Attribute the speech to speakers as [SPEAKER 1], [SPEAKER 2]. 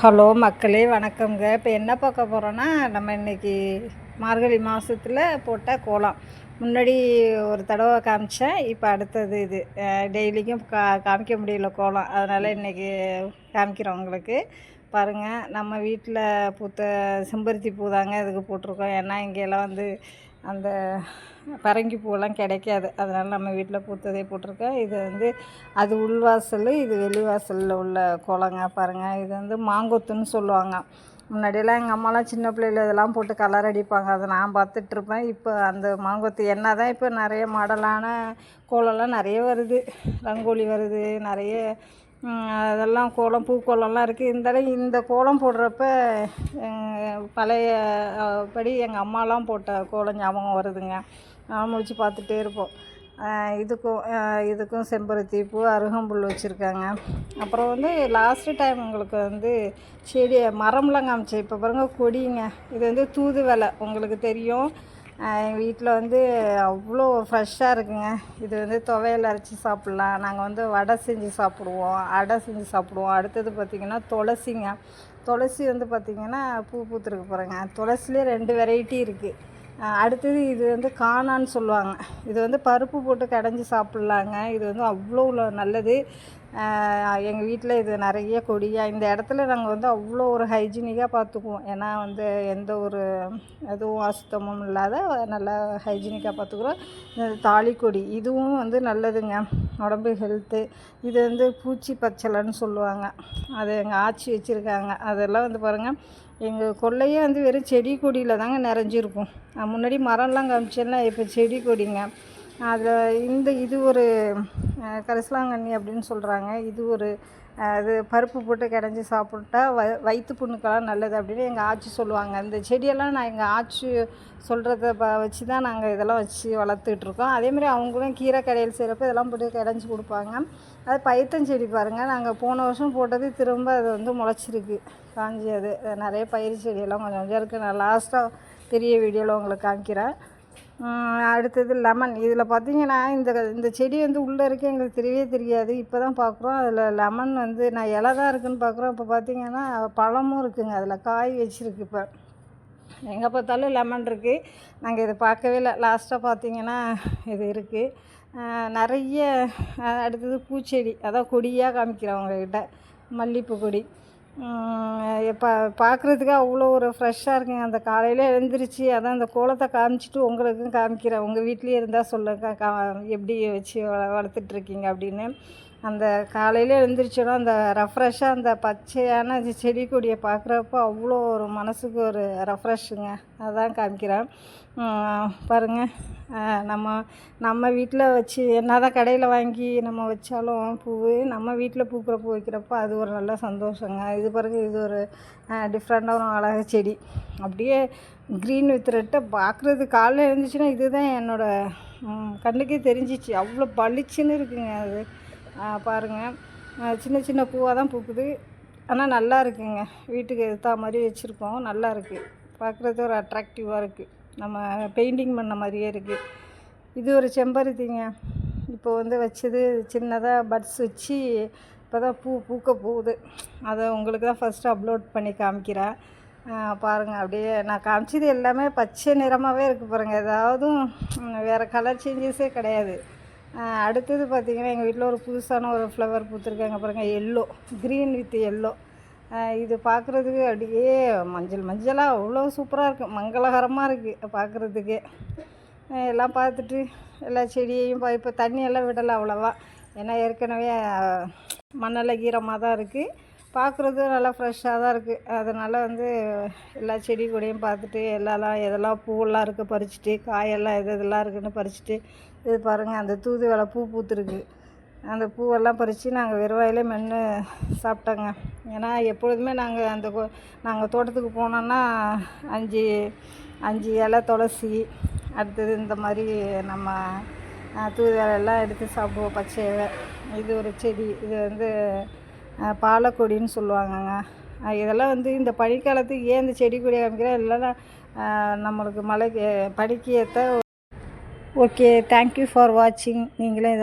[SPEAKER 1] Hello மக்களே வணக்கங்க இப்போ என்ன பார்க்க போகிறோன்னா நம்ம இன்றைக்கி மார்கழி மாதத்தில் போட்ட கோலம். முன்னாடி ஒரு தடவை காமிச்சேன் இப்போ அடுத்தது இது. டெய்லிக்கும் கா காமிக்க முடியல கோலம். அதனால் இன்றைக்கி காமிக்கிறோம் உங்களுக்கு. பாருங்கள் நம்ம வீட்டில் பூத்த செம்பருத்தி பூ தாங்க இதுக்கு போட்டிருக்கோம். ஏன்னா இங்கெல்லாம் வந்து அந்த பரங்கி பூவெல்லாம் கிடைக்காது. அதனால் நம்ம வீட்டில் பூத்ததே போட்டிருக்கோம். இது வந்து அது உள்வாசல் இது வெளிவாசலில் உள்ள கோலங்க பாருங்கள் இது வந்து மாங்கொத்துன்னு சொல்லுவாங்க. முன்னாடியெல்லாம் எங்கள் அம்மாலாம் சின்ன பிள்ளையில இதெல்லாம் போட்டு கலர் அடிப்பாங்க. அதை நான் பார்த்துட்ருப்பேன் இப்போ அந்த மாங்கொத்து என்ன தான் இப்போ நிறைய மாடலான கோலம்லாம் நிறைய வருது. ரங்கோலி வருது நிறைய அதெல்லாம் கோலம் பூக்கோலம்லாம் இருக்குது இருந்தாலும் இந்த கோலம் போடுறப்ப பழைய படி எங்கள் அம்மாலாம் போட்ட கோலம் ஞாபகம் வருதுங்க. நான் முடிச்சு பார்த்துட்டே இருப்போம். இதுக்கும் இதுக்கும் செம்பருத்தி பூ அருகம்புல் வச்சுருக்காங்க. அப்புறம் வந்து லாஸ்ட்டு டைம் உங்களுக்கு வந்து செடி மரம்லாம் காமிச்சேன். இப்போ பாருங்கள் கொடிங்க. இது வந்து தூதுவளை. உங்களுக்கு தெரியும். எங்கள் வீட்டில் வந்து அவ்வளோ ஃப்ரெஷ்ஷாக இருக்குங்க. இது வந்து துவையல் அரைச்சி சாப்பிட்லாம். நாங்கள் வந்து வடை செஞ்சு சாப்பிடுவோம் அடை செஞ்சு சாப்பிடுவோம். அடுத்தது பார்த்திங்கன்னா துளசிங்க. துளசி வந்து பார்த்திங்கன்னா பூ பூத்துருக்கு பாருங்க துளசிலே ரெண்டு வெரைட்டி இருக்குது அடுத்தது இது வந்து காணான்னு சொல்லுவாங்க. இது வந்து பருப்பு போட்டு கடைஞ்சி சாப்பிட்லாங்க. இது வந்து அவ்வளோ நல்லது. எங்கள் வீட்டில் இது நிறைய கொடியாக இந்த இடத்துல நாங்கள் வந்து அவ்வளோ ஒரு ஹைஜீனிக்காக பார்த்துக்குவோம் ஏன்னா வந்து எந்த ஒரு எதுவும் அசுத்தமும் இல்லாத நல்லா ஹைஜீனிக்காக பார்த்துக்குறோம் இந்த கொடி இதுவும் வந்து நல்லதுங்க. உடம்பு ஹெல்த்து. இது வந்து பூச்சி பச்சலைன்னு சொல்லுவாங்க. அது எங்கள் ஆட்சி வச்சுருக்காங்க. அதெல்லாம் வந்து பாருங்கள் எங்கள் கொள்ளையே வந்து வெறும் செடி கொடியில் தாங்க நிறைஞ்சிருக்கும். முன்னாடி மரம்லாம் காமிச்சேன்னா இப்போ செடி கொடிங்க. அதில் இந்த இது ஒரு கரிசலாங்கண்ணி அப்படின்னு சொல்கிறாங்க இது ஒரு அது பருப்பு போட்டு கிடஞ்சி சாப்பிட்டா வ வயிற்று புண்ணுக்கெல்லாம் நல்லது அப்படின்னு எங்கள் ஆச்சி சொல்லுவாங்க. இந்த செடியெல்லாம் நான் எங்கள் ஆச்சி சொல்கிறத ப வச்சு தான் நாங்கள் இதெல்லாம் வச்சு வளர்த்துட்ருக்கோம் அதேமாதிரி அவங்களும் கீரை கடையில் செய்கிறப்ப இதெல்லாம் போட்டு கிடஞ்சி கொடுப்பாங்க. அது பயித்தஞ்செடி பாருங்கள் நாங்கள் போன வருஷம் போட்டது திரும்ப அது வந்து முளைச்சிருக்கு. காஞ்சி அது. நிறைய பயிர் செடியெல்லாம் கொஞ்சம் கொஞ்சம் இருக்குது நான் லாஸ்ட்டாக பெரிய வீடியோவில் உங்களுக்கு காமிக்கிறேன். அடுத்தது லெமன். இதில் பார்த்தீங்கன்னா இந்த இந்த செடி வந்து உள்ளே இருக்க எங்களுக்கு தெரியவே தெரியாது. இப்போ தான் பார்க்குறோம். அதில் லெமன் வந்து நான் இலை தான் இருக்குதுன்னு பார்க்குறோம். இப்போ பார்த்தீங்கன்னா பழமும் இருக்குதுங்க அதில் காய் வச்சுருக்கு இப்போ. எங்கே பார்த்தாலும் லெமன் இருக்குது நாங்கள் இதை பார்க்கவே இல்லை. லாஸ்ட்டாக பார்த்தீங்கன்னா இது இருக்குது நிறைய அடுத்தது பூச்செடி. அதான் கொடியாக காமிக்கிறேன் உங்கள்கிட்ட மல்லிகைப்பூ கொடி. இப்போ பார்க்குறதுக்கு அவ்வளோ ஒரு ஃப்ரெஷ்ஷாக இருக்குங்க. அந்த காலையில் எழுந்திரிச்சு அதான் அந்த கோலத்தை காமிச்சிட்டு உங்களுக்கும் காமிக்கிறேன். உங்கள் வீட்லேயே இருந்தால் சொல்லுங்க. கா எப்படி வச்சு வளர்த்துட்ருக்கீங்க அப்படின்னு. அந்த காலையில் எழுந்திரிச்சோன்னா அந்த ரெஃப்ரெஷ்ஷாக அந்த பச்சையான செடி கொடியை பார்க்குறப்போ அவ்வளோ ஒரு மனசுக்கு ஒரு ரெஃப்ரெஷ்ஷுங்க அதான் காமிக்கிறேன். பாருங்கள் நம்ம நம்ம வீட்டில் வச்சு என்ன தான் கடையில் வாங்கி நம்ம வச்சாலும் பூ நம்ம வீட்டில் பூக்கிற பூ வைக்கிறப்போ அது ஒரு நல்ல சந்தோஷங்க. இது பிறகு இது ஒரு டிஃப்ரெண்ட்டாக ஒரு அழகாக செடி. அப்படியே க்ரீன் வித் ரெட்டை பார்க்குறது காலையில் இருந்துச்சுன்னா இதுதான் என்னோடய கண்ணுக்கே தெரிஞ்சிச்சு. அவ்வளோ பளிச்சுன்னு இருக்குங்க அது. பாருங்கள் சின்ன சின்ன பூவாக தான் பூக்குது. ஆனால் நல்லா இருக்குங்க. வீட்டுக்கு எதிர்த்தா மாதிரி வச்சுருக்கோம். நல்லா இருக்குது பார்க்குறது ஒரு அட்ராக்டிவாக இருக்குது நம்ம பெயிண்டிங் பண்ண மாதிரியே இருக்குது இது ஒரு செம்பருத்திங்க. இப்போ வந்து வச்சது சின்னதாக பட்ஸ் வச்சு இப்போ தான் பூ பூக்க போகுது. அதை உங்களுக்கு தான் ஃபஸ்ட்டு அப்லோட் பண்ணி காமிக்கிறேன். பாருங்கள் அப்படியே நான் காமிச்சது எல்லாமே பச்சை நிறமாகவே இருக்குது பாருங்கள் ஏதாவது வேறு கலர் சேஞ்சஸே கிடையாது. அடுத்தது பார்த்திங்கன்னா எங்கள் வீட்டில் ஒரு புதுசான ஒரு ஃப்ளவர் பூத்துருக்காங்க பாருங்கள் எல்லோ க்ரீன் வித் எல்லோ இது பார்க்குறதுக்கு அப்படியே மஞ்சள் மஞ்சளாக அவ்வளோ சூப்பராக இருக்குது மங்களகரமாக இருக்குது பார்க்குறதுக்கு. எல்லாம் பார்த்துட்டு எல்லா செடியையும் இப்போ தண்ணியெல்லாம் விடலை அவ்வளோவா. ஏன்னா ஏற்கனவே மண்ணில் ஈரமாக தான் இருக்குது பார்க்குறது நல்லா ஃப்ரெஷ்ஷாக தான் இருக்குது அதனால் வந்து எல்லா செடி கூடையும் பார்த்துட்டு எல்லாம் எதெல்லாம் பூவெல்லாம் இருக்குது பறிச்சுட்டு காயெல்லாம் எது இதெல்லாம் இருக்குதுன்னு பறிச்சுட்டு இது பாருங்கள் அந்த தூதுவளை பூ பூத்துருக்கு. அந்த பூவெல்லாம் பறித்து நாங்கள் வெறுவாயிலே மென்று சாப்பிட்டோங்க. ஏன்னா எப்பொழுதுமே நாங்கள் அந்த நாங்கள் தோட்டத்துக்கு போனோன்னா அஞ்சு அஞ்சு இலை துளசி அடுத்தது இந்த மாதிரி நம்ம தூதுவலையெல்லாம் எடுத்து சாப்பிடுவோம் பச்சை இது ஒரு செடி. இது வந்து பாலக்கொடின்னு சொல்லுவாங்கங்க. இதெல்லாம் வந்து இந்த பனிக்காலத்துக்கு ஏன் இந்த செடி கொடி காமிக்கிறேன் இல்லைன்னா நம்மளுக்கு மழைக்கு பனிக்கு ஏற்ற ஓகே தேங்க்யூ ஃபார் வாட்சிங் நீங்களே இதை